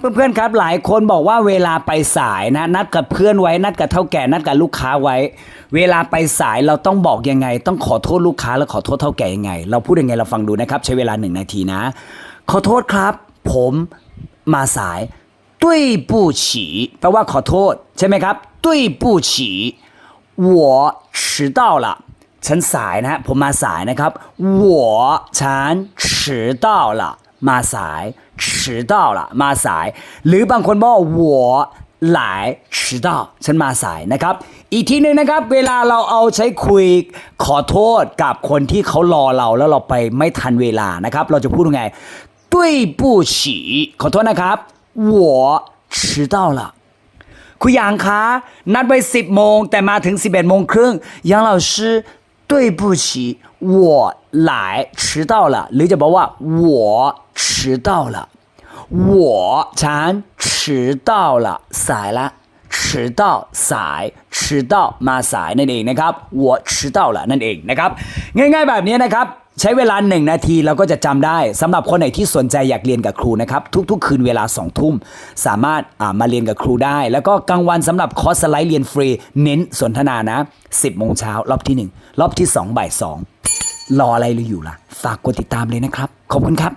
เพื่อนๆครับหลายคนบอกว่าเวลาไปสายนะ นัดกับเพื่อนไว้นัดกับเท่าแก่นัดกับลูกค้าไว้ เวลาไปสายเราต้องบอกยังไง ต้องขอโทษลูกค้าและขอโทษเท่าแก่ยังไง เราพูดยังไงเราฟังดูนะครับ ใช้เวลาหนึ่งนาทีนะ ขอโทษครับ ผมมาสายด้วย不起แปลว่าขอโทษ ใช่ไหมครับด้วย不起我迟到了ฉันสายนะฮะผมมาสายนะครับ我ฉัน迟到了 มาสาย迟到了มาสาย หรือบางคนบอกว่า我来迟到ฉันมาสายนะครับ อีกทีหนึ่งนะครับ เวลาเราเอาใช้คุยขอโทษกับคนที่เขารอเราแล้วเราไปไม่ทันเวลานะครับ เราจะพูดยังไง对不起ขอโทษนะครับ我迟到了 คุณหยางคะนัดไว้ 10 โมง แต่มาถึง 11 โมงครึ่ง杨老师 对不起，我来迟到了。理解不啊？我迟到了，我咱迟到了，塞了。迟到สาย迟到มาสายนั่นเองนะครับ我迟到了นั่นเองนะครับง่าย ๆ แบบนี้นะครับใช้เวลา 1 นาทีเราก็จะจำได้ สำหรับคนไหนที่สนใจอยากเรียนกับครูนะครับ ทุกๆ คืนเวลา2องทุ่ม สามารถามาเรียนกับครูได้ แล้วก็กลางวันสำหรับคอร์สไลด์เรียนฟรี เน้นสนทนานะ 10โมงเช้ารอบที่ 1 รอบที่2บ่าย2รออะไรอยู่ล่ะ ฝากกดติดตามเลยนะครับ ขอบคุณครับ